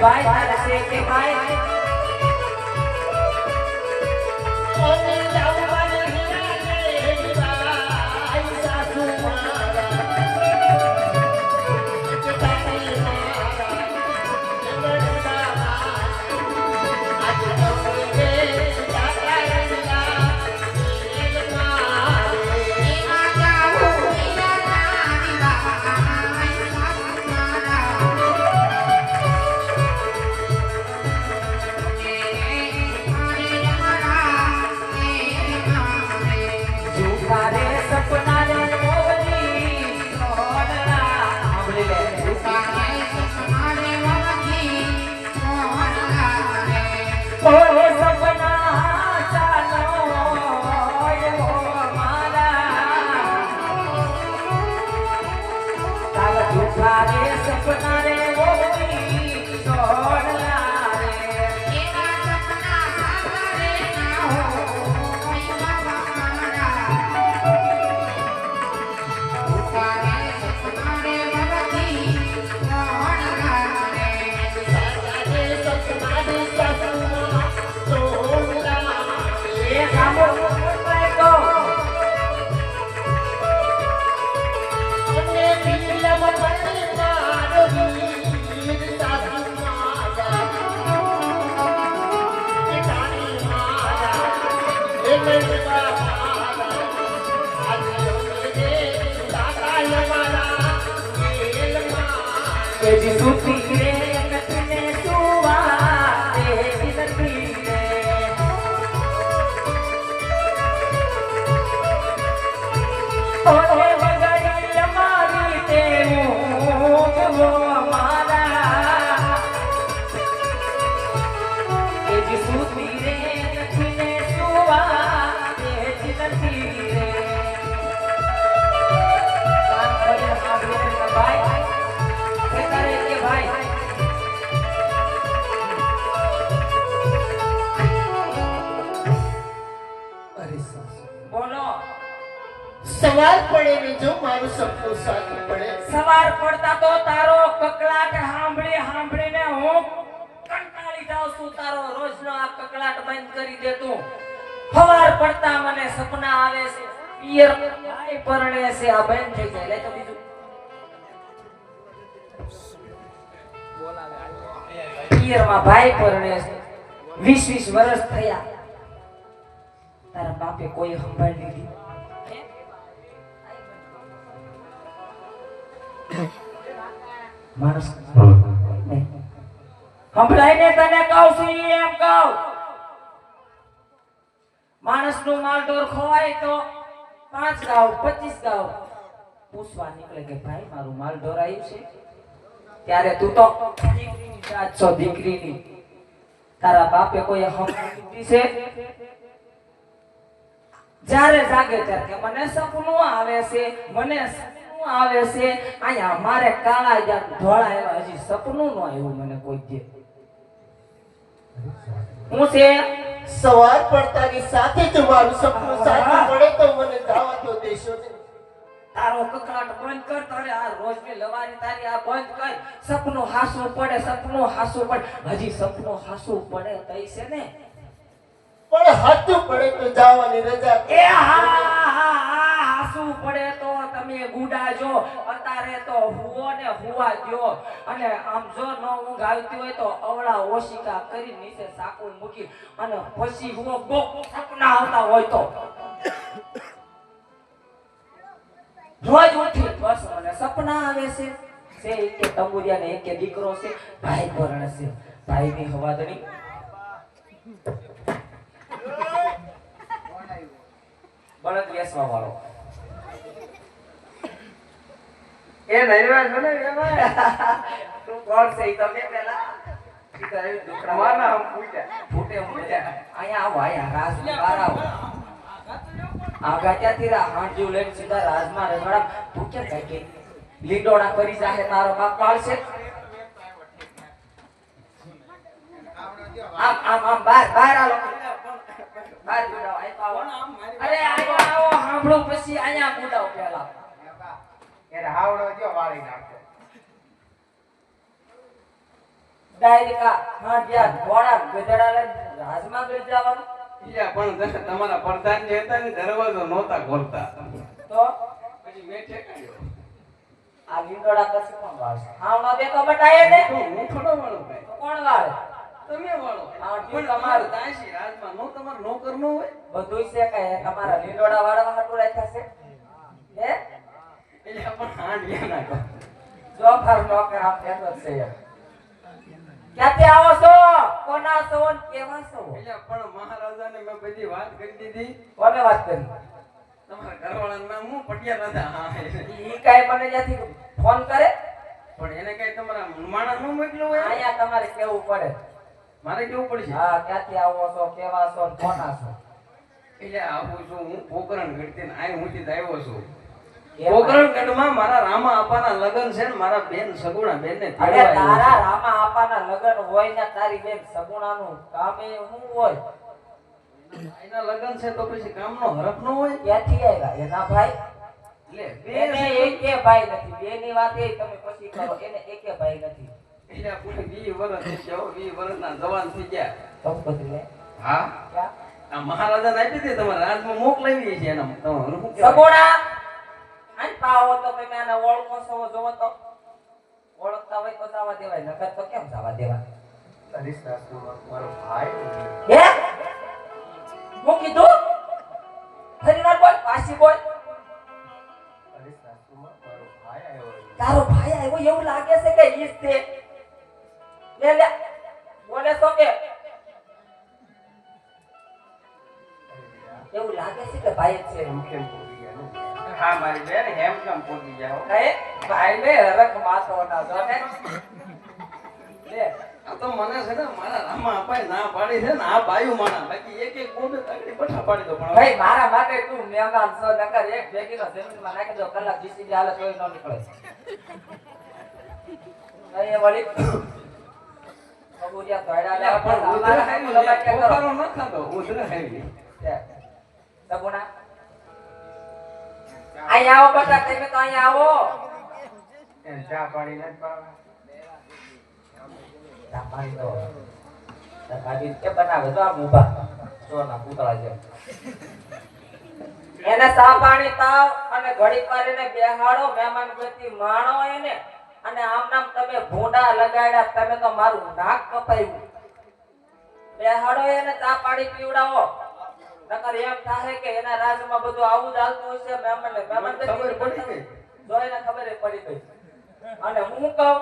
ભાઈ તારે છે કે ભાઈ. આ કકળાટ બંધ કરી દેતો ફવાર પડતા મને સપના આવે છે. પિયર ભાઈ પરણે છે, આ બેન થઈ જાય. લે તો બીજું. પિયરમાં ભાઈ પરણે છે. વીસ વીસ વર્ષ થયા. તારા બાપે કોઈ સંભાળી લીધી? માણસ. સંભળાઈને તને કહું છું એમ કહું. માણસનું માલઢોર ખોવાય તો પાંચ ગાવ, પચીસ ગાવ. પૂછવા નીકળે કે ભાઈ, મારું માલઢોર આવ્યું છે? ત્યારે તું તો દીકરીની દીકરીની. તારા બાપે કોઈ હમ છે? જ્યારે જાગે ત્યારે કે મને સપનું આવે છે, મને સપનું આવે છે. અહીંયા મારે કાળા ધોળા એવા હજી સપનું નો આવ્યું મને કોઈ દે. હું છે સવાર પડતાની સાથે જ મારું સપનું સાચું પડે તો મને દાવા તો દેશો ને. તારો કકડાટ બંધ કર, તારે આ રોજની લવારી તારી આ બંધ કર. સપનું હાસવું પડે, સપનું હાસવું પડે. હજી સપનું હાસવું પડે તઈ છે ને? પણ હાથું પડે તો જવાની રજા એ પડે તો તમે ગુડા જો. અત્યારે તો હુઓ ને હુવા દ્યો. અને આમ જો ન ઊંઘ આવતી હોય તો અવળા ઓશિકા કરી નીચે સાકુ મૂકી અને પછી હુઓ બહુ સપના આવતા હોય તો. રોજ ઉઠી બસ મને સપના આવે છે. છે એક કે તંબુરિયા ને એક કે દીકરો છે. ભાઈ પરણે છે ભાઈ ની હવાદણી બળદ વેસવા વાળો એ નૈરાજ મને એમાં તું કોણ છે ઈ તો કે પેલા ઈ તો એ દુકડા માના હમ પૂછ્યા ફૂટે હું પૂછ્યા અહીંયા આવો અહીંયા રાસ બહાર આવો આગા ત્યાંથી રા? હાંડ્યું લઈને સીધા રાજમાં રજવાડા. તું કેમ કાંઈ કે? લીડોડા કરી જાહે તારો બાપ પાળશે આમ આમ આમ બહાર બહાર આવો. ગુડાવો આય આવો. અરે સાંભળો. પછી આયા ગુડાવો પેલા એને હાવડો જો વાળી નાખો. ડાયરેક્ટ હા હાંડિયા ઘોડા ગધેડા રાજમાં ગઈ જવાનું પણ તમે તમારા પ્રધાન જે હતા ને દરવાજો નહોતા ખોલતા. તો? પછી મેં ઠેકાયો આ લીંડોડા કરશે કોણ વાળશે? બે કબટ બટાયે ને. હું થોડો વાળો ભાઈ. કોણ વાળે? તમે વાળો. પણ તમારે. દાસી રાજમાં નો તમારો નોકર નો હોય. બધું છે કે તમારા લીંડોડા વાળા હાટુ રાખ્યા છે. હે? એટલે પણ હાંડિયા ના જો જોફર નોકર આપ જ છે. ક્યાંથી આવો છો? કોના છો કેવા છો? એટલે પણ મહારાજાને મેં બધી વાત કરી દીધી. કોને વાત કરી? તમારા ઘરવાળાનું નામ હું? પટિયા રાજા હા ઈ કાંઈ મને ત્યાંથી ફોન કરે? પણ એને કઈ તમારા માણસનું મોકલું હોય? અહીંયા તમારે કેવું પડે. મારે કેવું પડશે? હા ક્યાંથી આવો છો કેવા છો કોના છો? એટલે આવું છું હું પોકરણ ગઢથી આય હું આવ્યો છું. પોકરણ ગઢમાં મારા રામા આપાના લગ્ન છે ને મારા બેન સગુણા બેન ને અરે તારા રામા આપાના લગ્ન હોય ને તારી બેન સગુણાનું કામે શું હોય? એના લગન છે તો પછી કામનો હરફ નો હોય? ક્યાંથી આવ્યા? એના ભાઈ? એટલે બે એકે ભાઈ નથી. બેની વાત એ તમે પછી કરો એને એકે ભાઈ નથી. એટલે આપણે વીસ વર્ષ હો, વીસ વર્ષના જવાન થઈ ગયા. હા? આ મહારાજાને આપી હતી તમારા રાજમાં મોકલાવી છે એના? સગુણા! આન પાવો તો તમે આને ઓળખો છો જોવો તો. ઓળખતા હોય તો જવા દેવાય નકર તો કેમ જવા દેવાય અરે સાસુમાં મારો ભાઈ હે? હું કીધું? ફરી બોલ પાછી બોલ. તારો ભાઈ આવ્યો એવું લાગે છે કે ઈજ તે? લે લે. બોલે તો કે? એવું લાગે છે કે ભાઈ છે? એમ કેમ બોલી ગયા ને? હા મારી બેન હેમ કેમ પહોંચી જાઓ કઈ? ભાઈ ને હરખ માથો ના જો ને લે. આ તો મને છે ને મારા રામા અપાય ના પાડી છે ને આ બાયુ માણા. બાકી એક એક બોબે તકડી પઠા પાડી દો પણ ભાઈ મારા માટે તું મહેમાન છો નકર એક ભેગીનો જમીનમાં નાખી દો કલાક જીસીબી હાલે તોય ન નીકળે. એ વળી? અહીંયા આવો બેટા તમે તો અહીંયા આવો. એને ચા પાણી નથી ચા પાણી તો ચા કે બનાવે તો આમ ઊભા. ચોરના પૂતળા જેમ એને ચા પાણી પાવ અને ઘડી કરીને બેહાડો મહેમાન ગતિ માણો એને. અને આમ નામ તમે ભૂંડા લગાડ્યા તમે તો મારું નાક કપાયું. બેહાડો એને ચા પાણી પીવડાવો. નકર એમ થાય કે એના રાજમાં બધું આવું જ આવતું હશે મેમન મને ખબર પડી ગઈ. જો એને ખબર પડી ગઈ. અને હું કહું?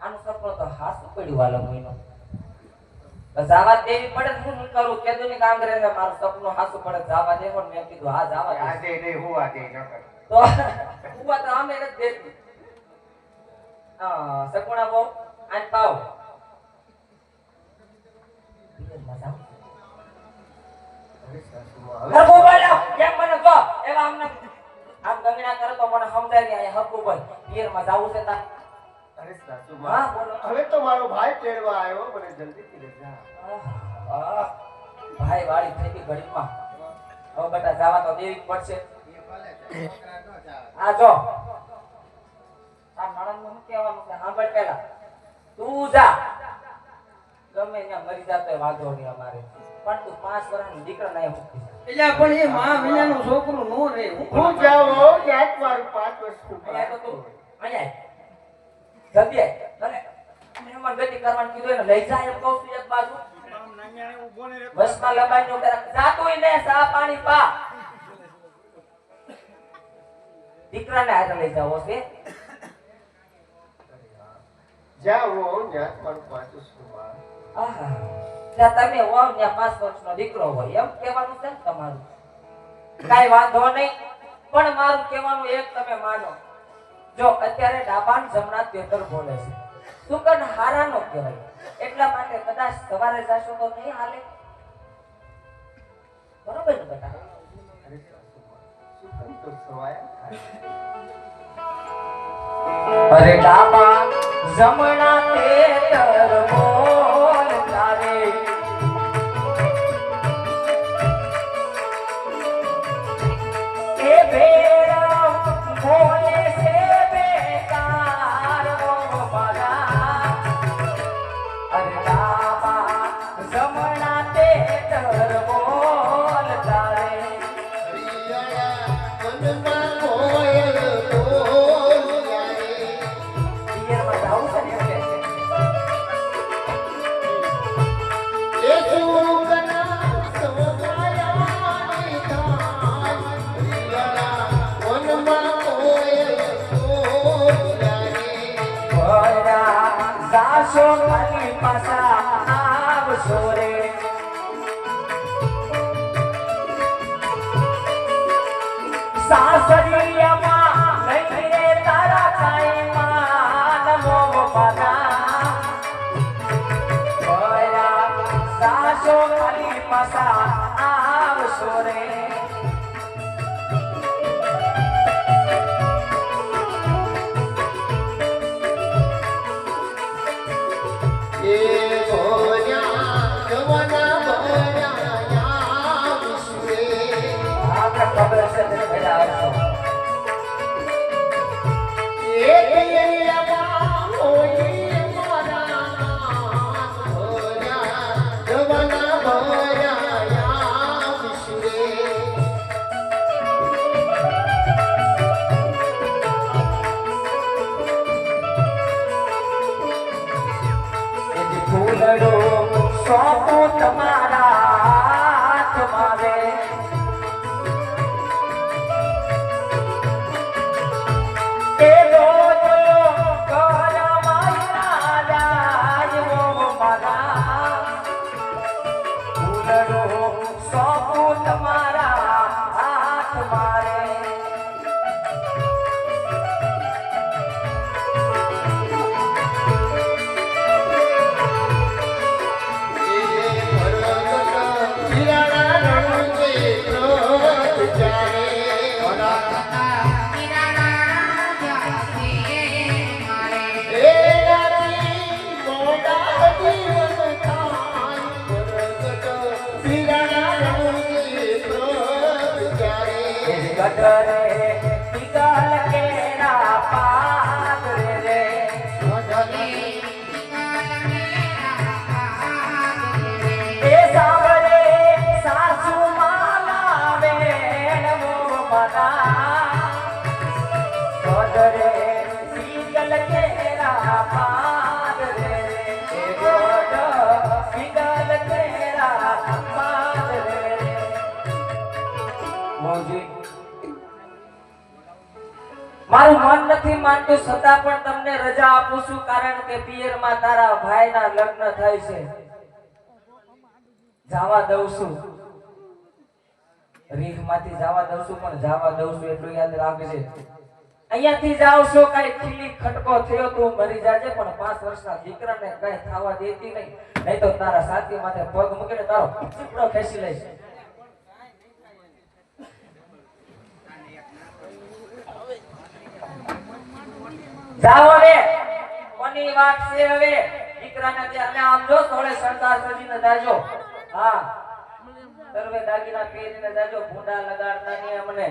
આનું સપનું તો હાસું પડ્યું વાલો મહિનો. જાવા દેવી પડે ને હું શું કરું? કેદું ની કામ કરે મારું સપનું હાસું પડે જાવા દેવો મેં કીધું હા જાવા દે. આજે નહીં હું આજે નકર. તો ઊભા તો આમે નથી દેતી હા સગુણા બહુ. આન પાવ. અરે સાસુમાં હવે હરખું બોલ્યો કેમ મને કહો. એવા આમને આમ ગંગણા કરે તો મને સમજાય નહીં અહીંયા હરખું બોલ પિયરમાં જાવું છે તાર. અરે હા બોલો. હવે તો મારો ભાઈ તેડવા આવ્યો મને જલ્દીથી લઈ જા. ભાઈ વાળી થઈ ગઈ ઘડીમાં હવે બેટા જવા તો દેવી પડશે. આ જો. આ નણંદનું શું કહેવાનું છે? સાંભળ પહેલા. તું જા. ગમે ત્યાં મરી જાતો વાંધો નહીં અમારે. પણ તું પાંચ વર્ષનો દીકરો નહીં એટલે પણ એ મા વિનાનું છોકરું નો રે હું હું જાઉં મારું પાંચ વર્ષનું અહીંયા તો તું અહીંયા આય. તને મહેમાન ગતિ કરવાનું કીધું એને લઈ જાય એમ કહું છું એક બાજુ. બસમાં લબાઈ નો કરે જાતુંય ને સા પાણી પા. દીકરાને હારે લઈ જાવો છે ત્યાં વર્ષનું ત્યાં તમે હોવ ત્યાં પાંચ વર્ષનો દીકરો હોય એમ કહેવાનું છે તમારું? કાંઈ વાંધો નહીં પણ મારું કહેવાનું એક તમે માનો. જો અત્યારે ડાબાન જમણા તેતર બોલે છે. સુકન કર હારા નો કહેવાય. એટલા માટે કદાચ સવારે જાશો તો નહીં હાલે? બરોબર ને બેટા અરે ડાબા જમણા તેતર બોલ સાસો ખાલી પાસા આવશો રે સાસરિયામાં નહીં રે તારા કાંઈ માન મોહવાના. ભયા સાસો ખાલી પાસા આવશો રે એ ફૂલડો સોંપું તમારા નથી માનતો છતાં પણ તમને રજા આપું છું કારણ કે પિયરમાં તારા ભાઈના લગ્ન થાય છે. જવા દઉં છું. રીતમાંથી જવા દઉં છું, પણ જવા દઉં છું એટલું યાદ રાખજે. અહીંયાથી જાવ છો, કઈ ખીલી ખટકો થયો તો મરી જાજે, પણ પાંચ વર્ષના દીકરાને કઈ થવા દેતી નહીં. નહીં તો તારા સાથી માથે પગ મૂકીને તારો ચીપડો ખેંચી લઈશ. જાઓ હવે. કોની વાત છે હવે? દીકરાને ત્યાં અને આમ જો થોડે સરદાર સજીને જાજો. હા. સર્વે દાગીના પહેરીને જાજો, ભૂંડા લગાડતા નહીં અમને.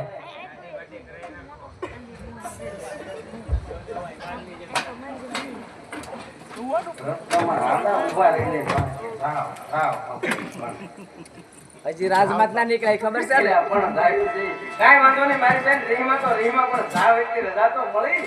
હજી રાજમાત ના નીકળાય ખબર છે ને? પણ ગાયું વાંધો નહીં મારી બેન રીહમાં તો રીહમાં પણ સાવ એટલી રજા તો મળી.